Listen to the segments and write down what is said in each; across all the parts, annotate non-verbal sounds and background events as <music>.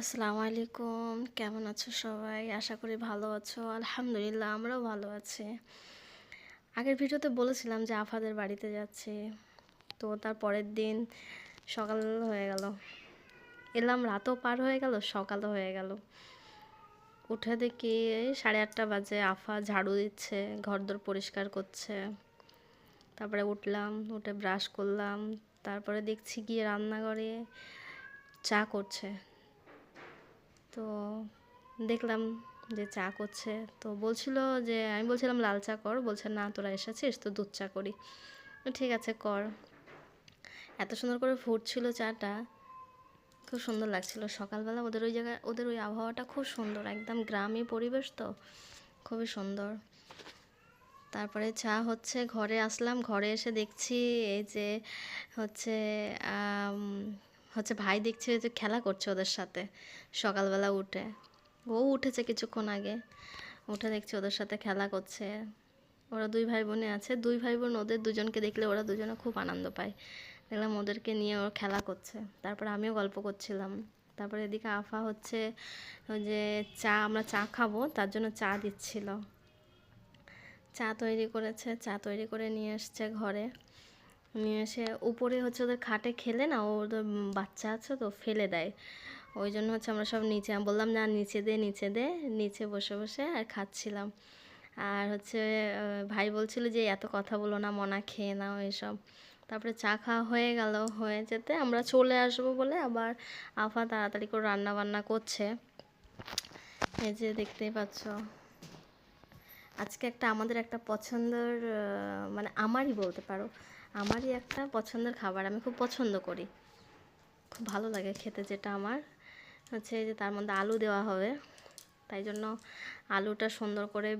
আসসালামু আলাইকুম। কেমন আছো সবাই? আশা করি ভালো আছো। আলহামদুলিল্লাহ, আমরাও ভালো আছি। আগের ভিডিওতে বলেছিলাম যে আফাদের বাড়িতে যাচ্ছি। তো তার পরের দিন সকাল হয়ে গেল। এলাম, রাতও পার হয়ে গেল, সকালও হয়ে গেল। উঠে দেখি সাড়ে আটটা বাজে, আফা ঝাড়ু দিচ্ছে, ঘরদোর পরিষ্কার করছে। তারপরে উঠলাম, উঠে ব্রাশ করলাম। তারপরে দেখছি গিয়ে রান্নাঘরে চা করছে। তো দেখলাম যে চা করছে। তো বলছিল যে, আমি বলছিলাম, লাল চা কর। বলছে, না, তোরা এসেছিস, তো দুধ চা করি। ঠিক আছে, কর। এত সুন্দর করে ফুটছিল চাটা। খুব সুন্দর লাগছিল। সকালবেলা ওদের ওই জায়গায় ওদের ওই আবহাওয়াটা খুব সুন্দর। একদম গ্রামে পরিবেশ তো, খুবই সুন্দর। তারপরে চা হচ্ছে, ঘরে আসলাম। ঘরে এসে দেখছি এই যে হচ্ছে হচ্ছে ভাই দেখছে যে খেলা করছে ওদের সাথে সকালবেলা উঠে। ও উঠেছে কিছুক্ষণ আগে। উঠে দেখছে ওদের সাথে খেলা করছে। ওরা দুই ভাই বোনে আছে। দুই ভাই বোন ওদের দুজনকে দেখলে ওরা দুজনে খুব আনন্দ পায়। দেখলাম ওদেরকে নিয়ে ওর খেলা করছে। তারপর আমিও গল্প করছিলাম। তারপরে এদিকে আফা হচ্ছে ওই যে চা, আমরা চা খাব, তার জন্য চা দিচ্ছিল। চা তৈরি করেছে। চা তৈরি করে নিয়ে এসছে ঘরে। নিয়ে এসে উপরে হচ্ছে ওদের খাটে খেলে না ওদের বাচ্চা আছে তো ফেলে দেয়। ওই জন্য হচ্ছে আমরা সব নিচে বললাম, না, নিচে দে নিচে দে। নিচে বসে বসে আর খাচ্ছিলাম। আর হচ্ছে ভাই বলছিল যে, এত কথা বলো না, মনা খেয়ে নাও এসব। তারপরে চা খাওয়া হয়ে গেল। হয়ে যেতে আমরা চলে আসব বলে আবার আফা তাড়াতাড়ি করে রান্না বান্না করছে। এই যে দেখতেই পাচ্ছ। আজকে একটা আমাদের একটা পছন্দের মানে আমারই বলতে পারো আমারই একটা পছন্দের খাবার, আমি খুব পছন্দ করি। খুব ভালো লাগে খেতে যেটা আমার। হচ্ছে যে তার মধ্যে আলু দেওয়া হবে, তাই জন্য আলুটা সুন্দর করে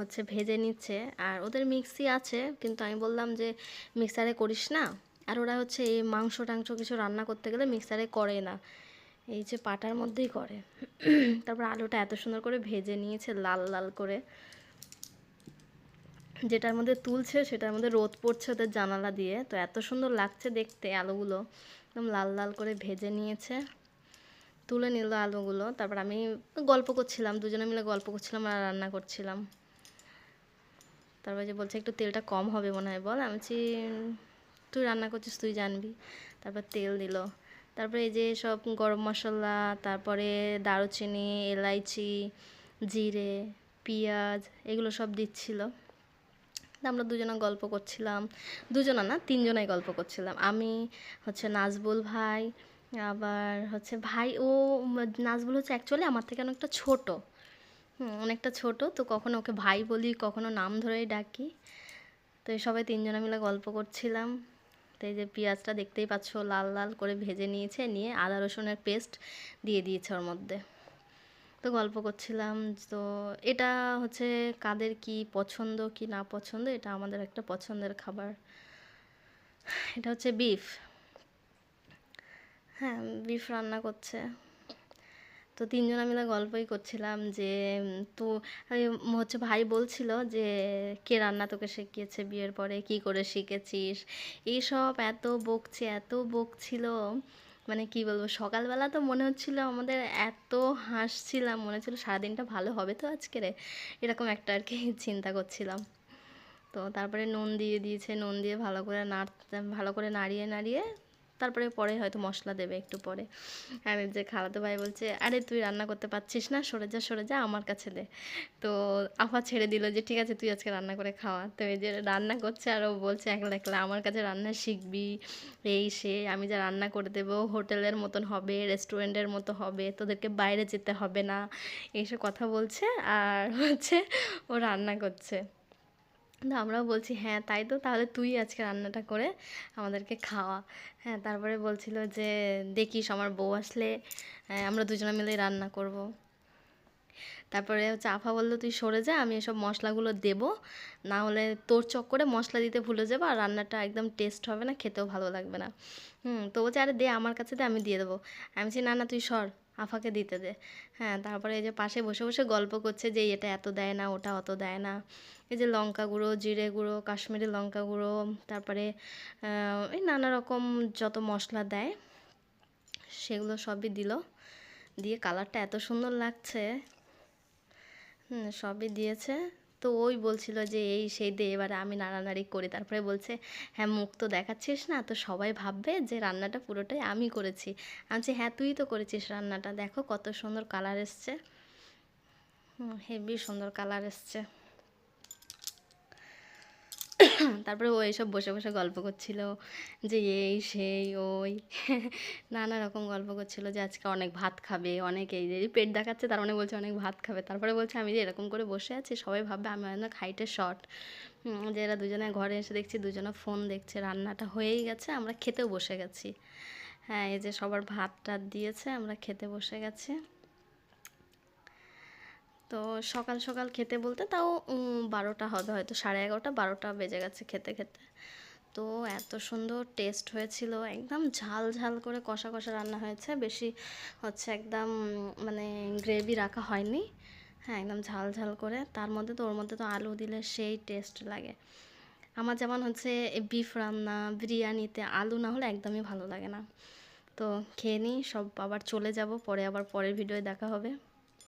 হচ্ছে ভেজে নিচ্ছে। আর ওদের মিক্সি আছে, কিন্তু আমি বললাম যে মিক্সারে করিস না। আর ওরা হচ্ছে এই মাংস টাংস কিছু রান্না করতে গেলে মিক্সারে করে না। এই যে পাটার মধ্যেই করে। তারপর আলুটা এত সুন্দর করে ভেজে নিয়েছে, লাল লাল করে। যেটার মধ্যে তুলছে সেটার মধ্যে রোদ পড়ছে ওদের জানালা দিয়ে। তো এত সুন্দর লাগছে দেখতে আলুগুলো। একদম লাল লাল করে ভেজে নিয়েছে। তুলে নিল আলুগুলো। তারপর আমি গল্প করছিলাম, দুজনে মিলে গল্প করছিলাম আর রান্না করছিলাম। তারপর যে বলছে, একটু তেলটা কম হবে মনে হয়, বল। আমি তুই রান্না করছিস, তুই জানবি। তারপর তেল দিল। তারপরে এই যে সব গরম মশলা, তারপরে দারুচিনি, এলাইচি, জিরে, পেঁয়াজ, এগুলো সব দিচ্ছিল। আমরা দুজনে গল্প করছিলাম। দুজনা না, তিনজনাই গল্প করছিলাম। আমি হচ্ছে নাজবুল ভাই, আবার হচ্ছে ভাই, ও নাজবুল হচ্ছে অ্যাকচুয়ালি আমার থেকে অনেকটা ছোট। অনেকটা ছোট, তো কখনো ওকে ভাই বলি, কখনো নাম ধরেই ডাকি। তো এই সবাই তিনজনে মিলে গল্প করছিলাম। তো এই যে পেঁয়াজটা দেখতেই পাচ্ছ, লাল লাল করে ভেজে নিয়েছে, নিয়ে আদা রসুনের পেস্ট দিয়ে দিয়েছে ওর মধ্যে। তো গল্প করছিলাম। তো এটা হচ্ছে কাদের কি পছন্দ, কি না পছন্দ, এটা আমাদের একটা পছন্দের খাবার। এটা হচ্ছে বিফ হ্যাঁ বিফ রান্না করছে। তো তিনজনা মিলে গল্পই করছিলাম যে, তো হচ্ছে ভাই বলছিল যে, কে রান্না তোকে শিখিয়েছে বিয়ের পরে? কি করে শিখেছিস? এইসব এত বকছে, এত বকছিল। মানে কি বলব, সকালবেলা তো মনে হচ্ছিল আমাদের এত হাসছিলাম, মনে হচ্ছিল সারাদিনটা ভালো হবে তো আজকেরে এরকম একটা আর কি <laughs> চিন্তা করছিলাম। তো তারপরে নুন দিয়ে দিয়েছে, নুন দিয়ে ভালো করে নাড় ভালো করে নাড়িয়ে নাড়িয়ে তারপরে পরে হয়তো মশলা দেবে একটু পরে। আর যে খালাতো ভাই বলছে, আরে তুই রান্না করতে পারছিস না, সরে যা সরে যা, আমার কাছে দে। তো আফা ছেড়ে দিল যে, ঠিক আছে, তুই আজকে রান্না করে খাওয়া। তো এই যে রান্না করছে আর ও বলছে, একলা একলা, আমার কাছে রান্না শিখবি। এই সে, আমি যা রান্না করে দেবো, হোটেলের মতন হবে, রেস্টুরেন্টের মতো হবে, তোদেরকে বাইরে যেতে হবে না। এইসব কথা বলছে আর হচ্ছে ও রান্না করছে। কিন্তু আমরাও বলছি হ্যাঁ তাই তো, তাহলে তুই আজকে রান্নাটা করে আমাদেরকে খাওয়া। হ্যাঁ তারপরে বলছিল যে, দেখিস, আমার বউ আসলে আমরা দুজনে মিলেই রান্না করব। তারপরে হচ্ছে আফা বলল, তুই সরে যা, আমি এসব মশলাগুলো দেব। না হলে তোর চক্করে মশলা দিতে ভুলে যাব আর রান্নাটা একদম টেস্ট হবে না, খেতেও ভালো লাগবে না। হুম, তো বলছে, আরে দে, আমার কাছে দে, আমি দিয়ে দেবো। আমি বলছি, না না, তুই সর। আফাকে দিতে দে। হ্যাঁ তারপরে এই যে পাশে বসে বসে গল্প করছে যে এটা এত দেয় না, ওটা অত দেয় না। এই যে লঙ্কা গুঁড়ো, জিরে গুঁড়ো, কাশ্মীরি লঙ্কা গুঁড়ো, তারপরে এই নানা রকম যত মশলা দেয়, সেগুলো সবই দিল। দিয়ে কালারটা এত সুন্দর লাগছে। সবই দিয়েছে। তো ওই বলছিল যে, এই সেই দে, এবারে আমি নাড়ানাড়ি করি। তারপরে বলছে হ্যাঁ মুখ তো দেখাচ্ছিস না, তো সবাই ভাববে যে রান্নাটা পুরোটাই আমি করেছি। আমি বলছি হ্যাঁ তুই তো করেছিস রান্নাটা, দেখো কত সুন্দর কালার এসছে। হেভি সুন্দর কালার এসছে। তারপরে ও এইসব বসে বসে গল্প করছিল যে এই সেই ওই <laughs> নানা রকম গল্প করছিল যে আজকে অনেক ভাত খাবে, অনেক এই যে পেট দেখাচ্ছে তার মানে বলছে অনেক ভাত খাবে। তারপরে বলছে আমি যে এরকম করে বসে আছি সবাই ভাববে আমি অনেক হাইটের শর্ট যে এরা দুজনে ঘরে এসে দেখছি দুজনে ফোন দেখছে, রান্নাটা হয়েই গেছে, আমরা খেতেও বসে গেছি। হ্যাঁ এই যে সবার ভাত টাত দিয়েছে, আমরা খেতে বসে গেছি। তো সকাল সকাল খেতে বলতে তাও বারোটা হবে হয়তো, সাড়ে এগারোটা, বারোটা বেজে গেছে খেতে খেতে। তো এত সুন্দর টেস্ট হয়েছিল, একদম ঝাল ঝাল করে কষা কষা রান্না হয়েছে, বেশি হচ্ছে একদম মানে গ্রেভি রাখা হয়নি। হ্যাঁ একদম ঝাল ঝাল করে, তার মধ্যে তো, ওর মধ্যে তো আলু দিলে সেই টেস্ট লাগে। আমার যেমন হচ্ছে বিফ রান্না, বিরিয়ানিতে আলু না হলে একদমই ভালো লাগে না। তো খেয়ে নিই, সব আবার চলে যাব, পরে আবার পরের ভিডিওয়ে দেখা হবে।